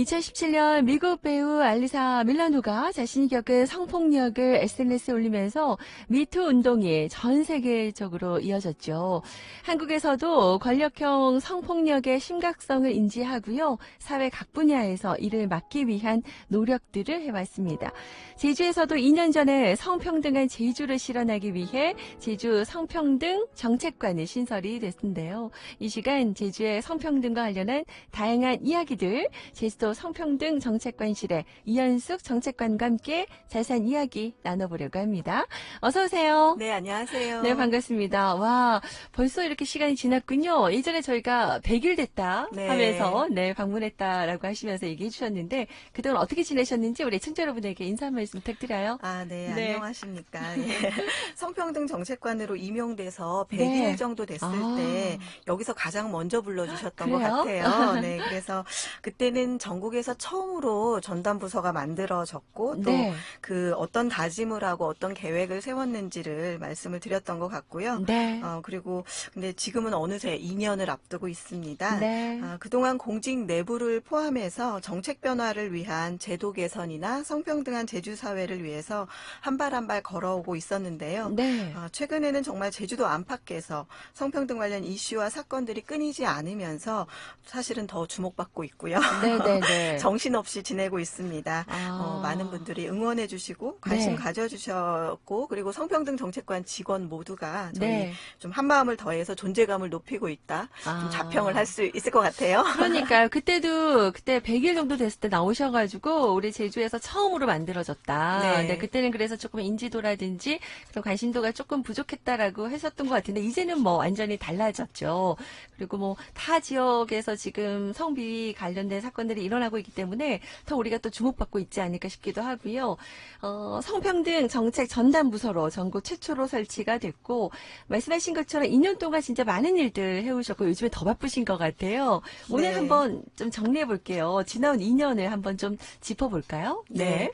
2017년 미국 배우 알리사 밀라노가 자신이 겪은 성폭력을 SNS에 올리면서 미투 운동이 전 세계적으로 이어졌죠. 한국에서도 권력형 성폭력의 심각성을 인지하고요. 사회 각 분야에서 이를 막기 위한 노력들을 해왔습니다. 제주에서도 2년 전에 성평등한 제주를 실현하기 위해 제주 성평등 정책관이 신설이 됐는데요. 이 시간 제주의 성평등과 관련한 다양한 이야기들 제주도 성평등 정책관실의 이현숙 정책관과 함께 자세한 이야기 나눠보려고 합니다. 어서 오세요. 네, 안녕하세요. 네, 반갑습니다. 와, 벌써 이렇게 시간이 지났군요. 예전에 저희가 100일 됐다 네. 하면서 네, 방문했다라고 하시면서 얘기해 주셨는데 그동안 어떻게 지내셨는지 우리 청자 여러분에게 인사 한 말씀 부탁드려요. 아, 네, 네. 안녕하십니까. 예. 성평등 정책관으로 임용돼서 100일 네. 정도 됐을 아. 때 여기서 가장 먼저 불러주셨던 것? 같아요. 네, 그래서 그때는 전국에서 처음으로 전담 부서가 만들어졌고 또 네. 그 어떤 다짐을 하고 어떤 계획을 세웠는지를 말씀을 드렸던 것 같고요. 네. 어, 그리고 근데 지금은 어느새 2년을 앞두고 있습니다. 네. 아, 그동안 공직 내부를 포함해서 정책 변화를 위한 제도 개선이나 성평등한 제주 사회를 위해서 한 발 한 발 걸어오고 있었는데요. 네. 아, 최근에는 정말 제주도 안팎에서 성평등 관련 이슈와 사건들이 끊이지 않으면서 사실은 더 주목받고 있고요. 네, 네, 네. 정신없이 지내고 있습니다. 아. 어, 많은 분들이 응원해 주시고 관심 네. 가져주셨고 그리고 성평등 정책관 직원 모두가 저희 네. 좀 한마음을 더해서 존재감을 높이고 있다. 좀 아. 자평을 할 수 있을 것 같아요. 그러니까요. 그때도 그때 100일 정도 됐을 때 나오셔가지고 우리 제주에서 처음으로 만들어졌다. 네. 네, 그때는 그래서 조금 인지도라든지 그런 관심도가 조금 부족했다라고 했었던 것 같은데 이제는 뭐 완전히 달라졌죠. 그리고 뭐 타 지역에서 지금 성비 관련된 사건들이 일어나고 있기 때문에 더 우리가 또 주목받고 있지 않을까 싶기도 하고요. 어, 성평등 정책 전담 부서로 전국 최초로 설치가 됐고 말씀하신 것처럼 2년 동안 진짜 많은 일들 해오셨고 요즘에 더 바쁘신 것 같아요. 오늘 네. 한번 좀 정리해 볼게요. 지나온 2년을 한번 좀 짚어볼까요? 네.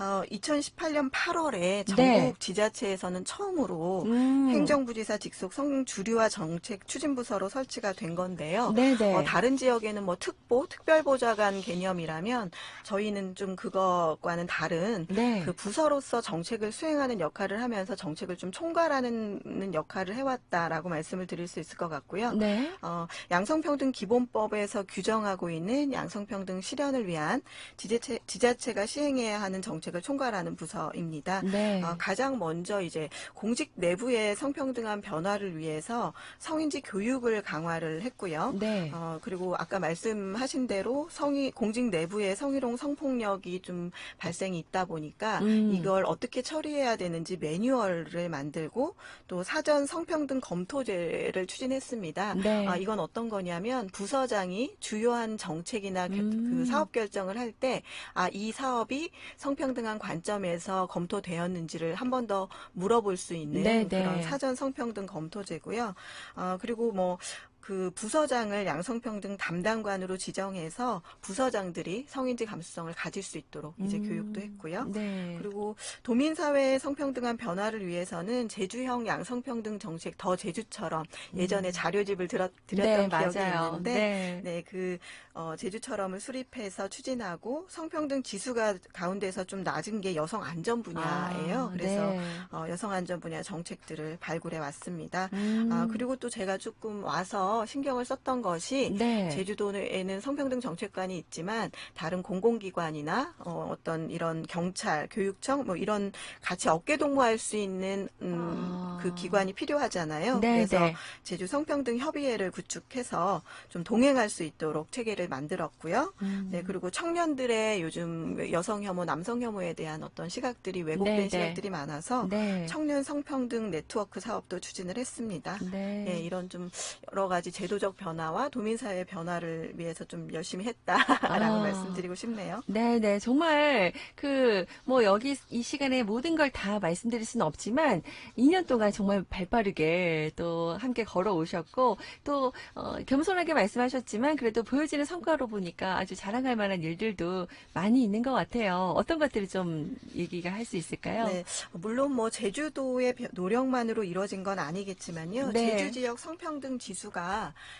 어, 2018년 8월에 전국 네. 지자체에서는 처음으로 음. 행정부지사 직속 성주류와 정책 추진부서로 설치가 된 건데요. 네네. 어, 다른 지역에는 뭐 특보, 특별보좌관 개념이라면 저희는 좀 그것과는 다른 네. 그 부서로서 정책을 수행하는 역할을 하면서 정책을 좀 총괄하는 역할을 해왔다라고 말씀을 드릴 수 있을 것 같고요. 네. 어, 양성평등 기본법에서 규정하고 있는 양성평등 실현을 위한 지자체, 지자체가 시행해야 하는 정책 을 총괄하는 부서입니다. 네. 어, 가장 먼저 이제 공직 내부의 성평등한 변화를 위해서 성인지 교육을 강화를 했고요. 네. 어, 그리고 아까 말씀하신 대로 성이, 공직 내부에 성희롱 성폭력이 좀 발생이 있다 보니까 음. 이걸 어떻게 처리해야 되는지 매뉴얼을 만들고 또 사전 성평등 검토제를 추진했습니다. 네. 아, 이건 어떤 거냐면 부서장이 주요한 정책이나 겨- 음. 그 사업 결정을 할 때 아, 이 사업이 성평등 한 관점에서 검토되었는지를 한 번 더 물어볼 수 있는 네, 그런 네. 사전 성평등 검토제고요. 어, 그리고 뭐 그 부서장을 양성평등 담당관으로 지정해서 부서장들이 성인지 감수성을 가질 수 있도록 이제 음. 교육도 했고요. 네. 그리고 도민사회의 성평등한 변화를 위해서는 제주형 양성평등 정책 더 제주처럼 예전에 자료집을 들었, 드렸던 음. 네, 기억이 맞아요. 있는데 네. 네, 그 어, 제주처럼을 수립해서 추진하고 성평등 지수가 가운데서 좀 낮은 게 여성 안전 분야예요. 아, 그래서 네. 어, 여성 안전 분야 정책들을 발굴해 왔습니다. 음. 아, 그리고 또 제가 조금 와서 신경을 썼던 것이 네. 제주도에는 성평등 정책관이 있지만 다른 공공기관이나 어, 어떤 이런 경찰, 교육청 뭐 이런 같이 어깨 동무할 수 있는 음, 아. 그 기관이 필요하잖아요. 네, 그래서 네. 제주 성평등 협의회를 구축해서 좀 동행할 수 있도록 체계를 만들었고요. 음. 네, 그리고 청년들의 요즘 여성 혐오, 남성 혐오에 대한 어떤 시각들이 왜곡된 네, 네. 시각들이 많아서 네. 청년 성평등 네트워크 사업도 추진을 했습니다. 네. 예, 이런 좀 여러 가지 제도적 변화와 도민사회 변화를 위해서 좀 열심히 했다라고 아. 말씀드리고 싶네요. 네, 네. 정말 그 뭐 여기 이 시간에 모든 걸 다 말씀드릴 수는 없지만 2년 동안 정말 발빠르게 또 함께 걸어 오셨고 또 어, 겸손하게 말씀하셨지만 그래도 보여지는 성과로 보니까 아주 자랑할 만한 일들도 많이 있는 것 같아요. 어떤 것들이 좀 얘기가 할 수 있을까요? 네, 물론 뭐 제주도의 벼- 노력만으로 이루어진 건 아니겠지만요. 네. 제주 지역 성평등 지수가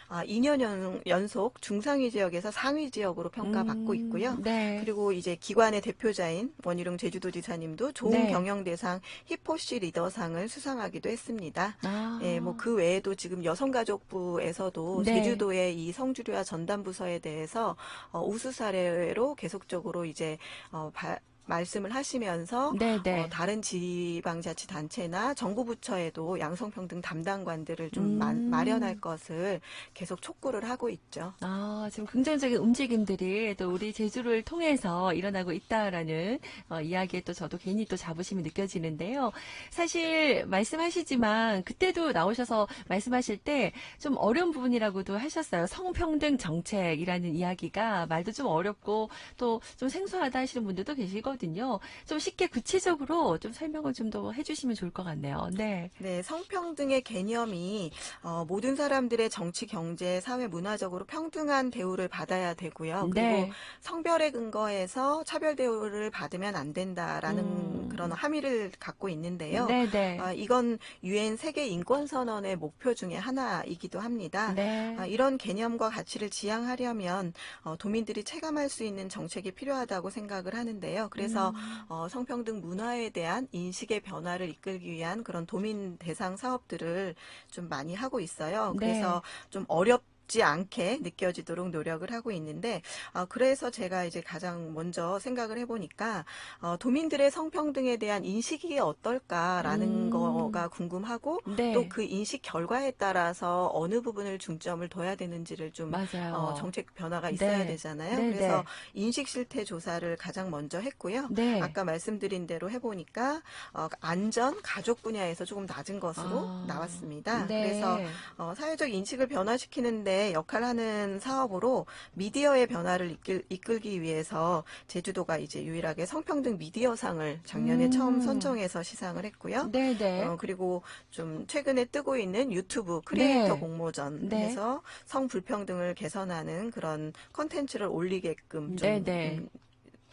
아, 2년 연, 연속 중상위 지역에서 상위 지역으로 평가받고 음, 있고요. 네. 그리고 이제 기관의 대표자인 원희룡 제주도지사님도 좋은 네. 경영 대상 히포시 리더상을 수상하기도 했습니다. 아. 예, 뭐 그 외에도 지금 여성가족부에서도 네. 제주도의 이 성주류와 전담 부서에 대해서 어, 우수 사례로 계속적으로 이제 어, 바- 말씀을 하시면서. 어, 다른 지방자치단체나 정부 부처에도 양성평등 담당관들을 좀 마, 음. 마련할 것을 계속 촉구를 하고 있죠. 아, 지금 긍정적인 움직임들이 또 우리 제주를 통해서 일어나고 있다라는 어, 이야기에 또 저도 괜히 또 자부심이 느껴지는데요. 사실 말씀하시지만 그때도 나오셔서 말씀하실 때 좀 어려운 부분이라고도 하셨어요. 성평등 정책이라는 이야기가 말도 좀 어렵고 또 좀 생소하다 하시는 분들도 계시거든요. 좀 쉽게 구체적으로 좀 설명을 좀 더 해주시면 좋을 것 같네요. 네. 네, 성평등의 개념이 어, 모든 사람들의 정치, 경제, 사회, 문화적으로 평등한 대우를 받아야 되고요. 그리고 네. 성별에 근거해서 차별 대우를 받으면 안 된다라는 음. 그런 함의를 갖고 있는데요. 네네. 아, 이건 유엔 세계 인권 선언의 목표 중에 하나이기도 합니다. 네. 아, 이런 개념과 가치를 지향하려면 어, 도민들이 체감할 수 있는 정책이 필요하다고 생각을 하는데요. 그래서 음. 어, 성평등 문화에 대한 인식의 변화를 이끌기 위한 그런 도민 대상 사업들을 좀 많이 하고 있어요. 네. 그래서 좀 어렵 지 않게 느껴지도록 노력을 하고 있는데 어, 그래서 제가 이제 가장 먼저 생각을 해보니까 어, 도민들의 성평등에 대한 인식이 어떨까라는 음. 거가 궁금하고 네. 또그 인식 결과에 따라서 어느 부분을 중점을 둬야 되는지를 좀. 어, 정책 변화가 있어야 네. 되잖아요. 네, 그래서 네. 인식 실태 조사를 가장 먼저 했고요. 네. 아까 말씀드린 대로 해보니까 어, 안전, 가족 분야에서 조금 낮은 것으로 아, 나왔습니다. 네. 그래서 어, 사회적 인식을 변화시키는데 역할하는 사업으로 미디어의 변화를 이끌, 이끌 기 위해서 제주도가 이제 유일하게 성평등 미디어상을 작년에 음. 처음 선정해서 시상을 했고요. 네네. 어, 그리고 좀 최근에 뜨고 있는 유튜브 크리에이터 네. 공모전 네. 성불평등을 개선하는 그런 컨텐츠를 올리게끔 좀 네, 네.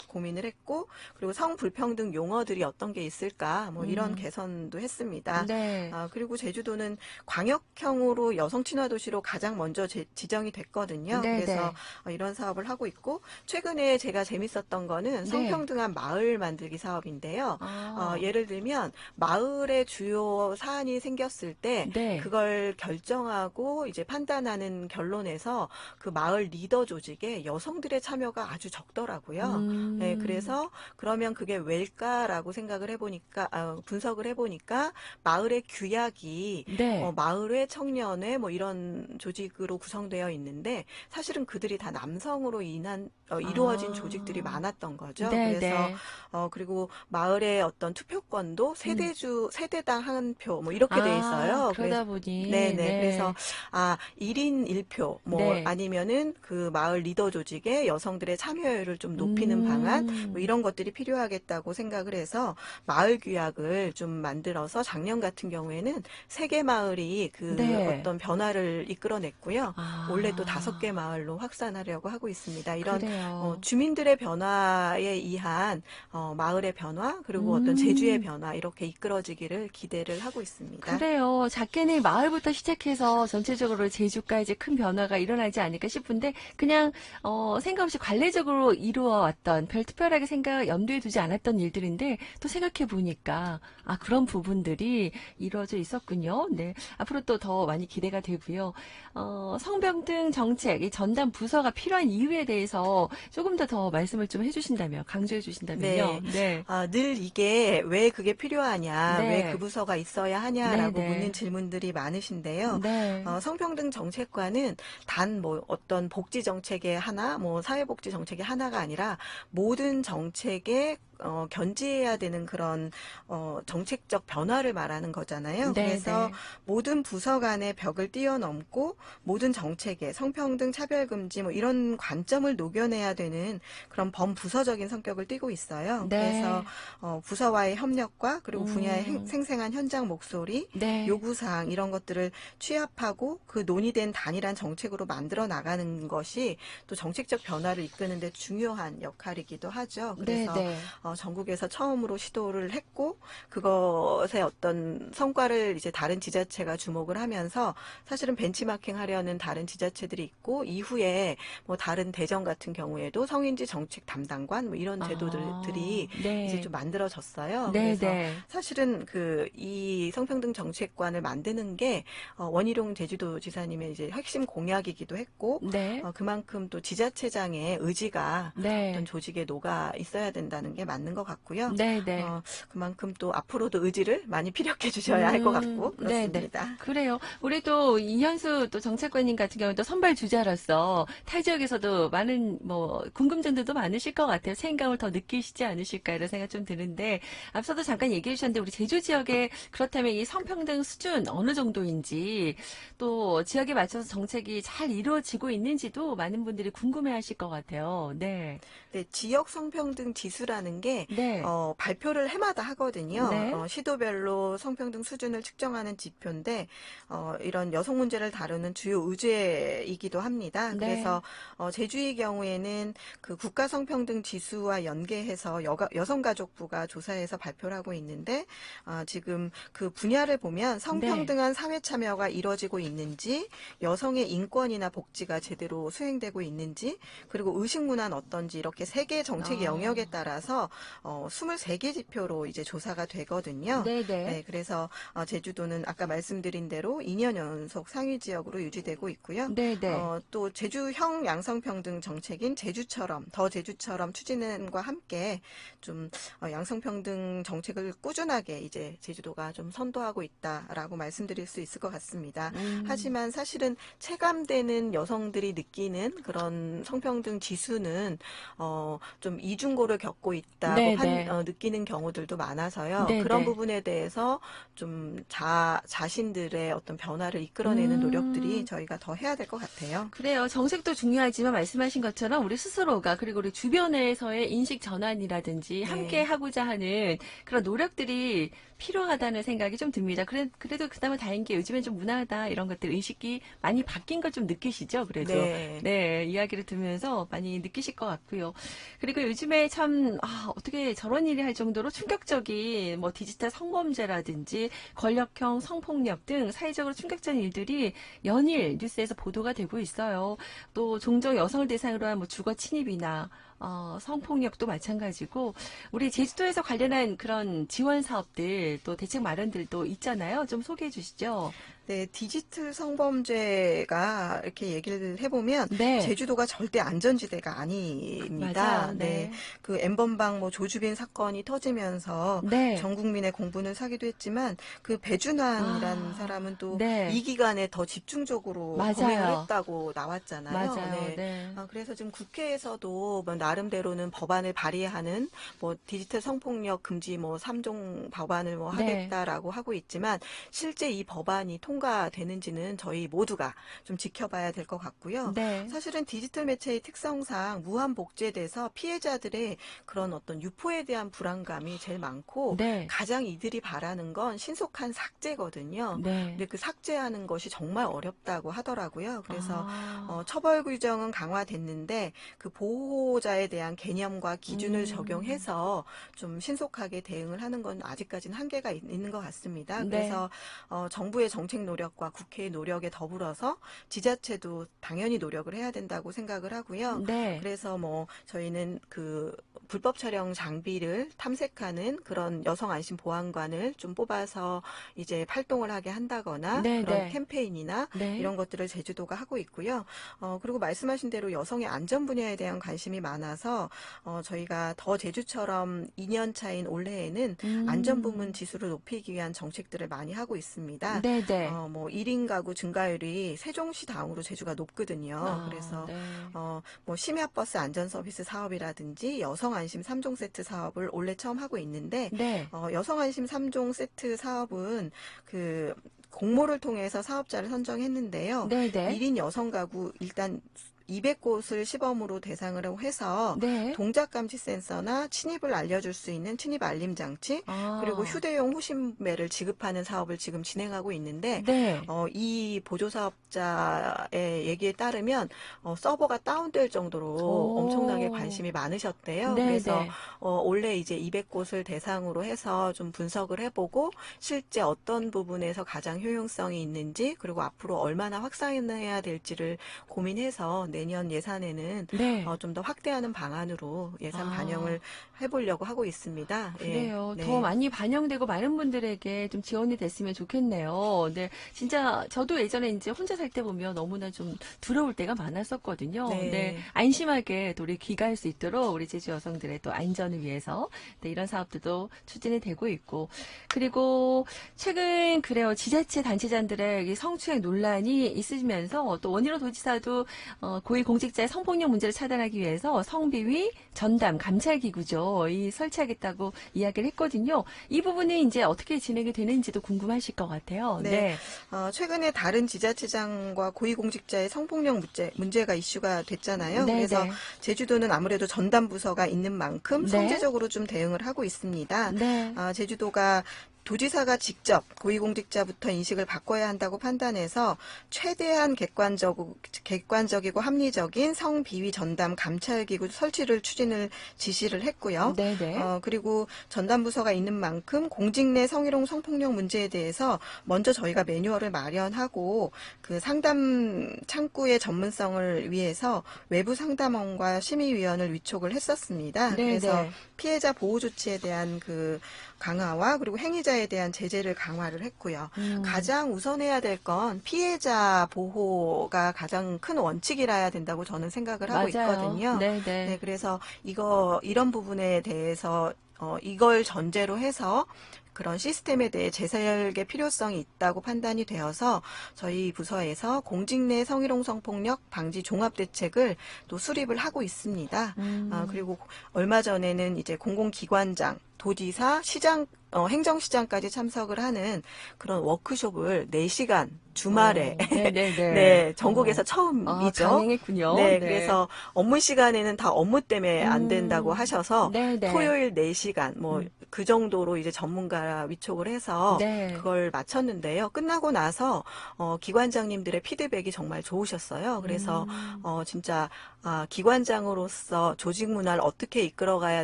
음, 고민을 했고 그리고 성불평등 용어들이 어떤 게 있을까 뭐 이런 음. 개선도 했습니다. 네. 아, 그리고 제주도는 광역형으로 여성 친화 도시로 가장 먼저 제- 지정이 됐거든요. 네, 그래서 네. 어, 이런 사업을 하고 있고 최근에 제가 재밌었던 거는 네. 성평등한 마을 만들기 사업인데요. 아, 어, 예를 들면 마을에 주요 사안이 생겼을 때 네. 그걸 결정하고 이제 판단하는 결론에서 그 마을 리더 조직에 여성들의 참여가 아주 적더라고요. 음. 네, 그래서 그러면 그게 왜일까라고 생각을 해보니까 아, 분석을 해보니까 마을의 규약이 네. 어, 마을회, 청년회 뭐 이런 조직으로 구성되어 있는데 사실은 그들이 다 남성으로 인한 어, 이루어진 아. 조직들이 많았던 거죠. 네, 그래서 네. 어, 그리고 마을의 어떤 투표권도 세대주, 세대당 한 표, 뭐 이렇게 돼 있어요. 아, 그러다 보니. 네네. 그래서, 아, 1인 1표, 뭐, 네. 아니면은 그 마을 리더 조직에 여성들의 참여율을 좀 높이는 음. 방안, 뭐 이런 것들이 필요하겠다고 생각을 해서 마을 규약을 좀 만들어서 작년 같은 경우에는 세 개 마을이 그 네. 어떤 변화를 이끌어냈고요. 아. 올해 또 다섯 개 마을로 확산하려고 하고 있습니다. 이런. 어, 주민들의 변화에 의한 어, 마을의 변화 그리고 음. 어떤 제주의 변화 이렇게 이끌어지기를 기대를 하고 있습니다. 그래요. 작게는 마을부터 시작해서 전체적으로 제주까지 큰 변화가 일어나지 않을까 싶은데 그냥 어, 생각 없이 관례적으로 이루어왔던 별 특별하게 생각 염두에 두지 않았던 일들인데 또 생각해 보니까 아 그런 부분들이 이루어져 있었군요. 네 앞으로 또 더 많이 기대가 되고요. 어, 성병등 정책 이 전담 부서가 필요한 이유에 대해서 조금 더 더 말씀을 좀 해주신다면 강조해 주신다면요. 네. 아, 늘 이게 왜 그게 필요하냐, 네. 왜그 부서가 있어야 하냐라고 네, 네. 묻는 질문들이 많으신데요. 네. 어, 성평등 정책과는 단 뭐 어떤 복지 정책의 하나, 뭐 사회복지 정책의 하나가 아니라 모든 정책에 어, 견지해야 되는 그런 어, 정책적 변화를 말하는 거잖아요. 네, 그래서 네. 모든 부서 간의 벽을 뛰어넘고 모든 정책에 성평등 차별 금지 뭐 이런 관점을 녹여내야 되는 그런 범부서적인 성격을 띠고 있어요. 네. 그래서 어, 부서와의 협력과 그리고 분야의 음. 행- 생생한 현장 목소리 네. 요구 사항 이런 것들을 취합하고 그 논의된 단일한 정책으로 만들어 나가는 것이 또 정책적 변화를 이끄는 데 중요한 역할이기도 하죠. 네, 그래서 네. 어, 전국에서 처음으로 시도를 했고 그것의 어떤 성과를 이제 다른 지자체가 주목을 하면서 사실은 벤치마킹 하려는 다른 지자체들이 있고 이후에 뭐 다른 대전 같은 경우에도 성인지 정책 담당관 뭐 이런 제도들이 아, 네. 이제 좀 만들어졌어요. 네, 그래서 네. 사실은 그 이 성평등 정책관을 만드는 게 어, 원희룡 제주도 지사님의 이제 핵심 공약이기도 했고 네. 어, 그만큼 또 지자체장의 의지가 네. 어떤 조직에 녹아 있어야 된다는 게 맞는 것 같고요. 네, 네. 어, 그만큼 또 앞으로도 의지를 많이 피력해 주셔야 할것 같고 음, 네, 네. 그렇습니다. 그래요. 우리 또 이현수 또 정책관님 같은 경우도 선발 주자로서 타 지역에서도 많은 뭐 궁금증들도 많으실 것 같아요. 책임감을 더 느끼시지 않으실까 이런 생각 좀 드는데 앞서도 잠깐 얘기해 주셨는데 우리 제주 지역에 그렇다면 이 성평등 수준 어느 정도인지 또 지역에 맞춰서 정책이 잘 이루어지고 있는지도 많은 분들이 궁금해하실 것 같아요. 네, 네, 지역 성평등 지수라는 게 네, 어, 발표를 해마다 하거든요. 네. 어, 시도별로 성평등 수준을 측정하는 지표인데 어, 이런 여성 문제를 다루는 주요 의제이기도 합니다. 네. 그래서 어, 제주의 경우에는 그 국가 성평등 지수와 연계해서 여가, 여성가족부가 조사해서 발표를 하고 있는데 어, 지금 그 분야를 보면 성평등한 사회 참여가 이루어지고 있는지 여성의 인권이나 복지가 제대로 수행되고 있는지 그리고 의식 문화는 어떤지 이렇게 세 개 정책 아. 영역에 따라서 어, 23개 지표로 이제 조사가 되거든요. 네, 네. 네, 그래서 어, 제주도는 아까 말씀드린 대로 2년 연속 상위 지역으로 유지되고 있고요. 네, 네. 어, 또 제주형 양성평등 정책인 제주처럼 더 제주처럼 추진과 함께 좀 어, 양성평등 정책을 꾸준하게 이제 제주도가 좀 선도하고 있다라고 말씀드릴 수 있을 것 같습니다. 음. 하지만 사실은 체감되는 여성들이 느끼는 그런 성평등 지수는 어, 좀 이중고를 겪고 있다 고 네, 판- 네. 어, 느끼는 경우들도 많아서요. 네, 그런 네. 부분에 대해서 좀 자, 자신들의 어떤 변화를 이끌어내는 음. 노력들이 저희가 더 해야 될 것 같아요. 그래요. 정책도 중요하지만 말씀하신 것처럼 우리 스스로가 그리고 우리 주변에서의 인식 전환이라든지 네. 함께 하고자 하는 그런 노력들이 필요하다는 생각이 좀 듭니다. 그래, 그래도 그나마 다행인 게 요즘엔 좀 문화다 이런 것들 의식이 많이 바뀐 걸 좀 느끼시죠? 그래도. 네. 네, 이야기를 들으면서 많이 느끼실 것 같고요. 그리고 요즘에 참, 아, 어떻게 저런 일이 할 정도로 충격적인 뭐 디지털 성범죄라든지 권력형 성폭력 등 사회적으로 충격적인 일들이 연일 뉴스에서 보도가 되고 있어요. 또 종종 여성을 대상으로 한 뭐 주거 침입이나 어, 성폭력도 마찬가지고 우리 제주도에서 관련한 그런 지원 사업들 또 대책 마련들도 있잖아요. 좀 소개해 주시죠. 네, 디지털 성범죄가 이렇게 얘기를 해보면 네. 제주도가 절대 안전지대가 아닙니다. 맞아요. 네. 네. 그 엠번방 뭐 조주빈 사건이 터지면서 네. 전 국민의 공분을 사기도 했지만 그 배준환이라는 아, 사람은 또 네. 이 기간에 더 집중적으로 맞아요. 검행을 했다고 나왔잖아요. 맞아요. 네. 네. 아, 그래서 지금 국회에서도 뭐 나름대로는 법안을 발의하는 뭐 디지털 성폭력 금지 뭐 3종 법안을 뭐 네. 하겠다라고 하고 있지만 실제 이 법안이 통 과되는지는 저희 모두가 좀 지켜봐야 될 것 같고요. 네. 사실은 디지털 매체의 특성상 무한 복제돼서 피해자들의 그런 어떤 유포에 대한 불안감이 제일 많고 네. 가장 이들이 바라는 건 신속한 삭제거든요. 네. 근데 그 삭제하는 것이 정말 어렵다고 하더라고요. 그래서 아. 어, 처벌 규정은 강화됐는데 그 보호자에 대한 개념과 기준을 음. 적용해서 좀 신속하게 대응을 하는 건 아직까지는 한계가 있, 는 것 같습니다. 네. 그래서 어, 정부의 정책 노력과 국회의 노력에 더불어서 지자체도 당연히 노력을 해야 된다고 생각을 하고요. 네. 그래서 뭐 저희는 그 불법 촬영 장비를 탐색하는 그런 여성 안심 보안관을 좀 뽑아서 이제 활동을 하게 한다거나 네, 그런 네. 캠페인이나 네. 이런 것들을 제주도가 하고 있고요. 어, 그리고 말씀하신 대로 여성의 안전 분야에 대한 관심이 많아서 어, 저희가 더 제주처럼 2년 차인 올해에는 음. 안전 부문 지수를 높이기 위한 정책들을 많이 하고 있습니다. 네, 네. 어, 뭐 1인 가구 증가율이 세종시 다음으로 제주가 높거든요. 아, 그래서 네. 어, 뭐 심야버스 안전 서비스 사업이라든지 여성 안심 3종 세트 사업을 올해 처음 하고 있는데 네. 어, 여성 안심 3종 세트 사업은 그 공모를 통해서 사업자를 선정했는데요. 네, 네. 1인 여성 가구 일단 200곳을 시범으로 대상으로 해서 네. 동작 감지 센서나 침입을 알려줄 수 있는 침입 알림 장치 아. 그리고 휴대용 호신배를 지급하는 사업을 지금 진행하고 있는데 네. 어, 이 보조 사업자의 얘기에 따르면 어, 서버가 다운될 정도로 오. 엄청나게 관심이 많으셨대요. 네, 그래서 네. 어, 원래 이제 200곳을 대상으로 해서 좀 분석을 해보고 실제 어떤 부분에서 가장 효용성이 있는지 그리고 앞으로 얼마나 확산해야 될지를 고민해서 내년 예산에는 네. 어, 좀 더 확대하는 방안으로 예산 아. 반영을 해보려고 하고 있습니다. 예. 그래요. 네. 더 많이 반영되고 많은 분들에게 좀 지원이 됐으면 좋겠네요. 네, 진짜 저도 예전에 이제 혼자 살 때 보면 너무나 좀 두려울 때가 많았었거든요. 네. 네, 안심하게 또 우리 귀가할 수 있도록 우리 제주 여성들의 또 안전을 위해서 네, 이런 사업들도 추진이 되고 있고 그리고 최근 그래요 지자체 단체장들의 이 성추행 논란이 있으면서 또 원희로 도지사도 어, 고위공직자의 성폭력 문제를 차단하기 위해서 성비위 전담 감찰 기구죠. 이 설치하겠다고 이야기를 했거든요. 이 부분은 이제 어떻게 진행이 되는지도 궁금하실 것 같아요. 네. 네. 어, 최근에 다른 지자체장과 고위공직자의 성폭력 문제, 문제가 이슈가 됐잖아요. 네, 그래서 네. 제주도는 아무래도 전담 부서가 있는 만큼 네. 선제적으로 좀 대응을 하고 있습니다. 네. 아, 제주도가 도지사가 직접 고위공직자부터 인식을 바꿔야 한다고 판단해서 최대한 객관적, 객관적이고 합리적인 성비위 전담 감찰기구 설치를 추진을 지시를 했고요. 네, 네. 어, 그리고 전담부서가 있는 만큼 공직 내 성희롱 성폭력 문제에 대해서 먼저 저희가 매뉴얼을 마련하고 그 상담 창구의 전문성을 위해서 외부 상담원과 심의위원을 위촉을 했었습니다. 네, 그래서 네. 피해자 보호 조치에 대한 그 강화와 그리고 행위자 에 대한 제재를 강화를 했고요. 음. 가장 우선해야 될 건 피해자 보호가 가장 큰 원칙이라야 된다고 저는 생각을 하고 맞아요. 있거든요. 네, 네. 네, 그래서 이거 이런 부분에 대해서 어, 이걸 전제로 해서 그런 시스템에 대해 재설계 필요성이 있다고 판단이 되어서 저희 부서에서 공직 내 성희롱 성폭력 방지 종합 대책을 또 수립을 하고 있습니다. 음. 아, 그리고 얼마 전에는 이제 공공기관장, 도지사, 시장, 어, 행정시장까지 참석을 하는 그런 워크숍을 4시간 주말에 어, 네, 네, 네. 네, 전국에서 어. 아, 처음이죠. 가능했군요. 네, 그래서 업무 시간에는 다 업무 때문에 안 음. 된다고 하셔서 네, 네. 토요일 4시간 뭐 음. 그 정도로 이제 전문가 위촉을 해서 네. 그걸 마쳤는데요. 끝나고 나서 어 기관장님들의 피드백이 정말 좋으셨어요. 그래서 음. 어 진짜 아 기관장으로서 조직 문화를 어떻게 이끌어가야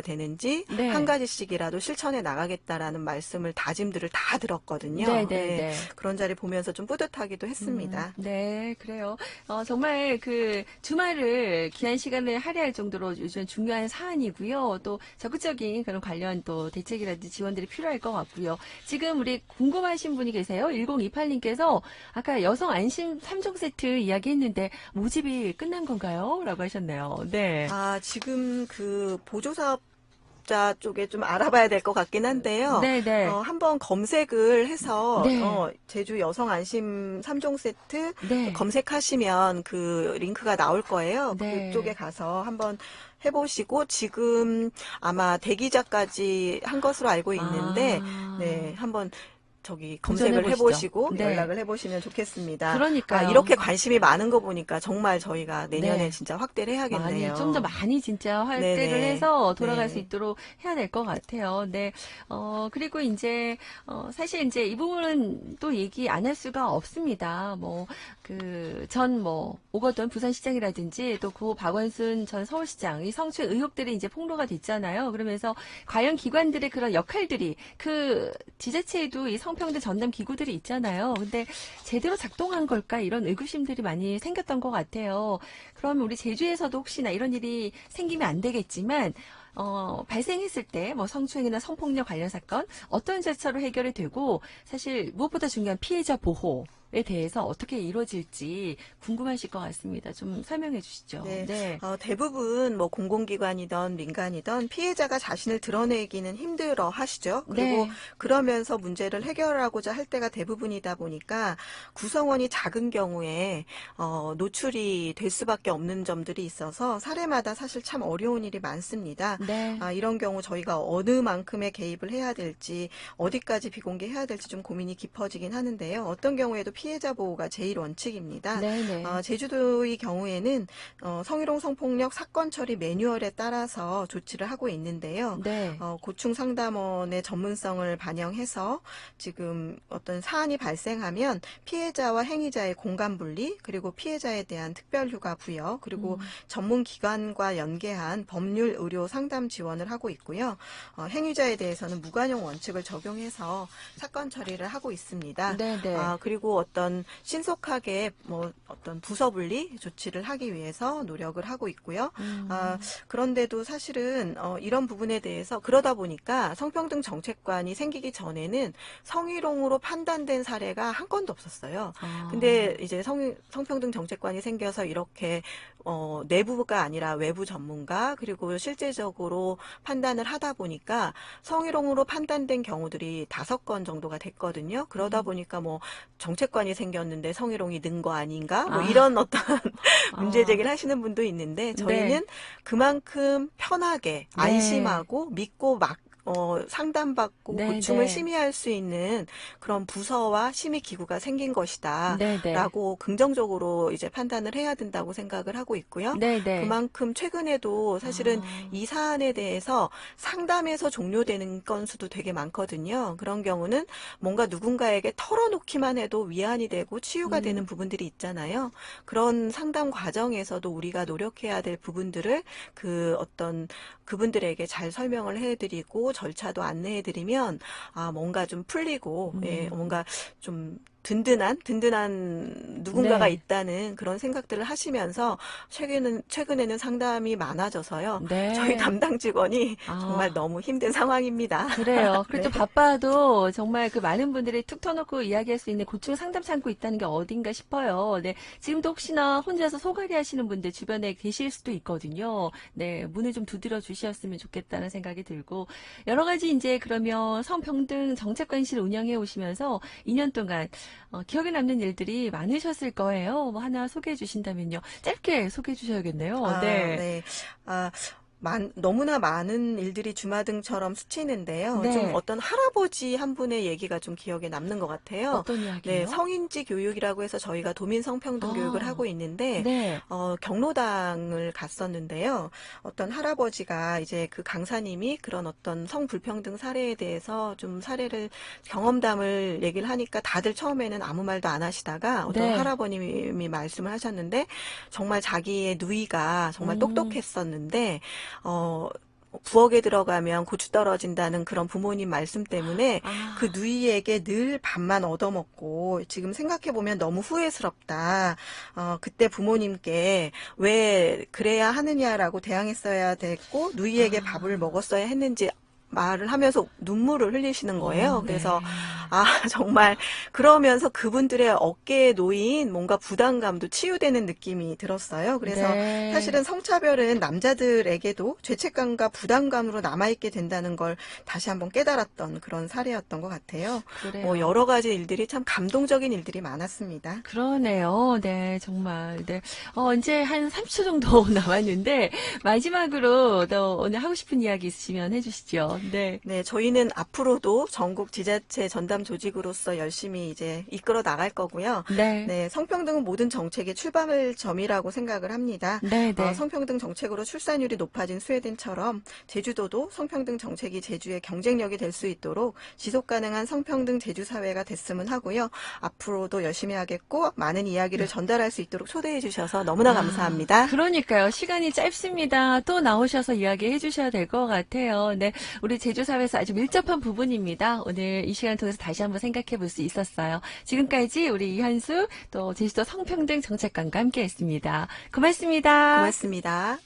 되는지 네. 한 가지씩이라도 실천해 나가겠다라는 말씀을 다짐들을 다 들었거든요. 네, 네, 네. 그런 자리 보면서 좀 뿌듯하 기도 했습니다. 음, 네, 그래요. 어, 정말 그 주말을 귀한 시간을 할애할 정도로 요즘 중요한 사안이고요. 또 적극적인 그런 관련 또 대책이라든지 지원들이 필요할 것 같고요. 지금 우리 궁금하신 분이 계세요. 1028님께서 아까 여성 안심 3종 세트 이야기했는데 모집이 끝난 건가요? 라고 하셨네요. 네. 아, 지금 그 보조사업 자 쪽에 좀 알아봐야 될 것 같긴 한데요. 네, 네. 어, 한번 검색을 해서 네. 어, 제주 여성 안심 3종 세트 네. 검색하시면 그 링크가 나올 거예요. 네. 그쪽에 가서 한번 해보시고 지금 아마 대기자까지 한 것으로 알고 있는데 아. 네 한번 저기 검색을. 해보시고 네. 연락을 해보시면 좋겠습니다. 그러니까요. 아, 이렇게 관심이 많은 거 보니까 정말 저희가 내년에 네. 진짜 확대를 해야겠네요. 좀 더 많이 진짜 활대를 네네. 해서 돌아갈 네. 수 있도록 해야 될 것 같아요. 네. 어, 그리고 이제, 어, 사실 이제 이 부분은 또 얘기 안 할 수가 없습니다. 뭐, 그, 전 뭐, 오거돈 부산시장이라든지 또 고 박원순 전 서울시장, 이 성추행 의혹들이 이제 폭로가 됐잖아요. 그러면서 과연 기관들의 그런 역할들이 그 지자체에도 이 성 평등 전담 기구들이 있잖아요. 근데 제대로 작동한 걸까? 이런 의구심들이 많이 생겼던 것 같아요. 그러면 우리 제주에서도 혹시나 이런 일이 생기면 안 되겠지만 어, 발생했을 때, 뭐, 성추행이나 성폭력 관련 사건, 어떤 절차로 해결이 되고, 사실, 무엇보다 중요한 피해자 보호에 대해서 어떻게 이루어질지 궁금하실 것 같습니다. 좀 설명해 주시죠. 네. 어, 대부분 뭐 공공기관이든 민간이든 피해자가 자신을 드러내기는 힘들어 하시죠. 그리고 네. 그러면서 문제를 해결하고자 할 때가 대부분이다 보니까 구성원이 작은 경우에 어, 노출이 될 수밖에 없는 점들이 있어서 사례마다 사실 참 어려운 일이 많습니다. 네. 아, 이런 경우 저희가 어느 만큼의 개입을 해야 될지 어디까지 비공개해야 될지 좀 고민이 깊어지긴 하는데요. 어떤 경우에도 피 해자 보호가 제일 원칙입니다. 어, 제주도의 경우에는 어, 성희롱 성폭력 사건 처리 매뉴얼에 따라서 조치를 하고 있는데요. 네. 어, 고충 상담원의 전문성을 반영해서 지금 어떤 사안이 발생하면 피해자와 행위자의 공간 분리 그리고 피해자에 대한 특별 휴가 부여 그리고 음. 전문 기관과 연계한 법률 의료 상담 지원을 하고 있고요. 어, 행위자에 대해서는 무관용 원칙을 적용해서 사건 처리를 하고 있습니다. 네네. 아, 그리고 어떤 신속하게 뭐 어떤 부서 분리 조치를 하기 위해서 노력을 하고 있고요. 음. 아, 그런데도 사실은 어, 이런 부분에 대해서 그러다 보니까 성평등 정책관이 생기기 전에는 성희롱으로 판단된 사례가 한 건도 없었어요. 아. 근데 이제 성, 성평등 정책관이 생겨서 이렇게 어, 내부가 아니라 외부 전문가 그리고 실제적으로 판단을 하다 보니까 성희롱으로 판단된 경우들이 다섯 건 정도가 됐거든요. 그러다 음. 보니까 뭐 정책관 이 생겼는데 성희롱이 는 거 아닌가? 뭐 아. 이런 어떤 아. 문제 제기를 하시는 분도 있는데 저희는 네. 그만큼 편하게 안심하고 믿고 막 어, 상담받고 네, 고충을 네. 심의할 수 있는 그런 부서와 심의 기구가 생긴 것이다. 네네. 라고 긍정적으로 이제 판단을 해야 된다고 생각을 하고 있고요. 네네. 그만큼 최근에도 사실은 아. 이 사안에 대해서 상담에서 종료되는 건수도 되게 많거든요. 그런 경우는 뭔가 누군가에게 털어놓기만 해도 위안이 되고 치유가 음. 되는 부분들이 있잖아요. 그런 상담 과정에서도 우리가 노력해야 될 부분들을 그 어떤 그분들에게 잘 설명을 해드리고 절차도 안내해드리면 아 뭔가 좀 풀리고 음. 예, 뭔가 좀 든든한 든든한 누군가가 네. 있다는 그런 생각들을 하시면서 최근은 최근에는 상담이 많아져서요. 네. 저희 담당 직원이 아. 정말 너무 힘든 상황입니다. 그래요. 그리고 또 네. 바빠도 정말 그 많은 분들이 툭 터놓고 이야기할 수 있는 고충 상담 창구 있다는 게 어딘가 싶어요. 네. 지금도 혹시나 혼자서 소갈이 하시는 분들 주변에 계실 수도 있거든요. 네. 문을 좀 두드려 주셨으면 좋겠다는 생각이 들고 여러 가지 이제 그러면 성평등 정책 관실 운영해 오시면서 2년 동안 어, 기억에 남는 일들이 많으셨을 거예요. 뭐 하나 소개해 주신다면요. 짧게 소개해 주셔야겠네요. 아, 네. 네. 아, 많- 너무나 많은 일들이 주마등처럼 스치는데요. 네. 좀 어떤 할아버지 한 분의 얘기가 좀 기억에 남는 것 같아요. 어떤 이야기요? 네, 성인지 교육이라고 해서 저희가 도민 성평등 아. 교육을 하고 있는데 네. 어, 경로당을 갔었는데요. 어떤 할아버지가 이제 그 강사님이 그런 어떤 성불평등 사례에 대해서 좀 사례를 경험담을 얘기를 하니까 다들 처음에는 아무 말도 안 하시다가 어떤 네. 할아버님이 말씀을 하셨는데 정말 자기의 누이가 정말 음. 똑똑했었는데 어 부엌에 들어가면 고추 떨어진다는 그런 부모님 말씀 때문에 아. 그 누이에게 늘 밥만 얻어먹고 지금 생각해보면 너무 후회스럽다. 어, 그때 부모님께 왜 그래야 하느냐라고 대항했어야 됐고 누이에게 아. 밥을 먹었어야 했는지 말을 하면서 눈물을 흘리시는 거예요. 어, 네. 그래서 아 정말 그러면서 그분들의 어깨에 놓인 뭔가 부담감도 치유되는 느낌이 들었어요. 그래서 네. 사실은 성차별은 남자들에게도 죄책감과 부담감으로 남아있게 된다는 걸 다시 한번 깨달았던 그런 사례였던 것 같아요. 그래요. 뭐 여러 가지 일들이 참 감동적인 일들이 많았습니다. 그러네요. 네, 정말. 네. 어, 이제 한 30초 정도 남았는데, 마지막으로 또 오늘 하고 싶은 이야기 있으시면 해주시죠. 네. 네, 저희는 앞으로도 전국 지자체 전담 조직으로서 열심히 이제 이끌어 나갈 거고요. 네. 네, 성평등은 모든 정책의 출발점이라고 생각을 합니다. 네, 네. 어, 성평등 정책으로 출산율이 높아진 스웨덴처럼 제주도도 성평등 정책이 제주의 경쟁력이 될 수 있도록 지속 가능한 성평등 제주 사회가 됐으면 하고요. 앞으로도 열심히 하겠고 많은 이야기를 전달할 수 있도록 초대해 주셔서 너무나 아, 감사합니다. 그러니까요. 시간이 짧습니다. 또 나오셔서 이야기해 주셔야 될 것 같아요. 네. 우리 제주사회에서 아주 밀접한 부분입니다. 오늘 이 시간 통해서 다시 한번 생각해 볼 수 있었어요. 지금까지 우리 이현수 또 제주도 성평등 정책관과 함께 했습니다. 고맙습니다. 고맙습니다.